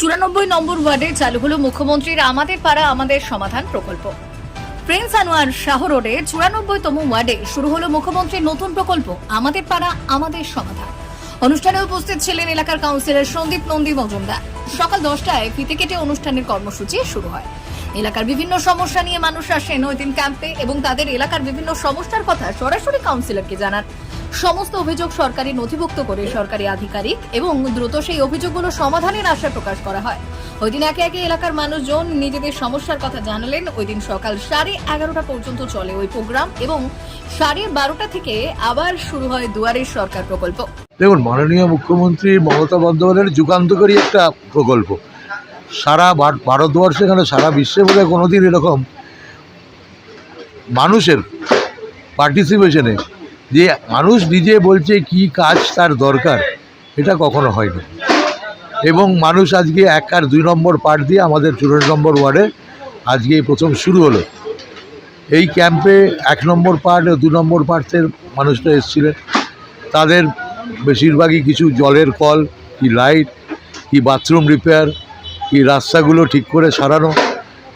চুরানব্বই নম্বর ওয়ার্ডে চালু হলো মুখ্যমন্ত্রীর আমাদের পাড়া, আমাদের সমাধান প্রকল্প। প্রিন্স আনোয়ার শাহ রোডে চুরানব্বইতম ওয়ার্ডে শুরু হলো মুখ্যমন্ত্রীর নতুন প্রকল্প, আমাদের পাড়া, আমাদের সমাধান। অনুষ্ঠানে উপস্থিত ছিলেন এলাকার কাউন্সিলর সন্দীপ নন্দী মজুমদার। সকাল দশটায় ফিতে কেটে অনুষ্ঠানের কর্মসূচি শুরু হয়। এলাকার বিভিন্ন সমস্যা নিয়ে মানুষ আসেন ওই দিন ক্যাম্পে এবং তাদের এলাকার বিভিন্ন সমস্যার কথা সরাসরি কাউন্সিলরকে জানান। সমস্ত অভিযোগ সরকারি নথিভুক্ত করে সরকারি আধিকারিক এবং দ্রুত সেই অভিযোগগুলো সমাধানের আশা প্রকাশ করা হয়। ওই দিন একে একে এলাকার মানুষজন নিজেদের সমস্যার কথা জানালেন। ওই দিন সকাল সাড়ে এগারোটা পর্যন্ত চলে ওই প্রোগ্রাম এবং সাড়ে বারোটা থেকে আবার শুরু হয় দুয়ারের সরকার প্রকল্প। দেখুন, মাননীয় মুখ্যমন্ত্রী মমতা বন্দ্যোপাধ্যায়ের যুগান্তকারী একটা প্রকল্প। সারা ভার- ভারতবর্ষে কেন সারা বিশ্বে বোধ হয় কোনোদিন এরকম মানুষের পার্টিসিপেশনে যে মানুষ নিজে বলছে কি কাজ তার দরকার, এটা কখনো হয়নি। এবং মানুষ আজকে এক আর দুই নম্বর পার্ট দিয়ে আমাদের চুরান্ন নম্বর ওয়ার্ডে আজকে প্রথম শুরু হলো। এই ক্যাম্পে এক নম্বর পার্ট ও দু নম্বর পার্টের মানুষরা এসেছিলেন। তাদের বেশিরভাগই কিছু জলের কল, কি লাইট কি বাথরুম রিপেয়ার কি রাস্তাগুলো ঠিক করে সারানো,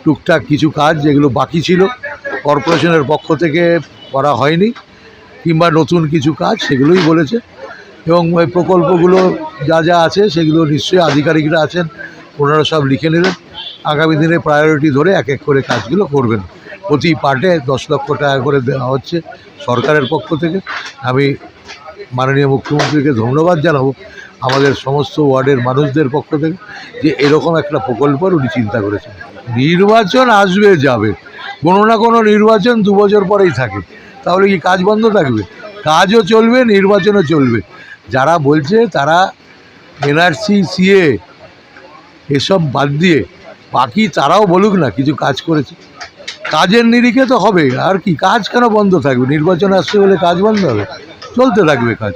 টুকটাক কিছু কাজ যেগুলো বাকি ছিল কর্পোরেশনের পক্ষ থেকে করা হয়নি, কিংবা নতুন কিছু কাজ সেগুলোই বলেছে। এবং ওই প্রকল্পগুলো যা যা আছে সেগুলো নিশ্চয়ই আধিকারিকরা আছেন, ওনারা সব লিখে নেবেন আগামী দিনে প্রায়োরিটি ধরে এক এক করে কাজগুলো করবেন। প্রতি পার্টে দশ লক্ষ টাকা করে দেওয়া হচ্ছে সরকারের পক্ষ থেকে। আমি মাননীয় মুখ্যমন্ত্রীকে ধন্যবাদ জানাব আমাদের সমস্ত ওয়ার্ডের মানুষদের পক্ষ থেকে যে এরকম একটা প্রকল্পর উনি চিন্তা করেছেন। নির্বাচন আসবে, যাবে। কোনো না কোনো নির্বাচন দু বছর পরেই থাকে। তাহলে কি কাজ বন্ধ থাকবে? কাজও চলবে, নির্বাচনও চলবে। যারা বলছে তারা এনআরসি সিএ এসব বাদ দিয়ে বাকি তারাও বলুক না, কিছু কাজ করেছে। কাজের নিরিখে তো হবে আর কি? কাজ কেন বন্ধ থাকবে? নির্বাচন আসছে বলে কাজ বন্ধ হবে? চলতে থাকবে কাজ।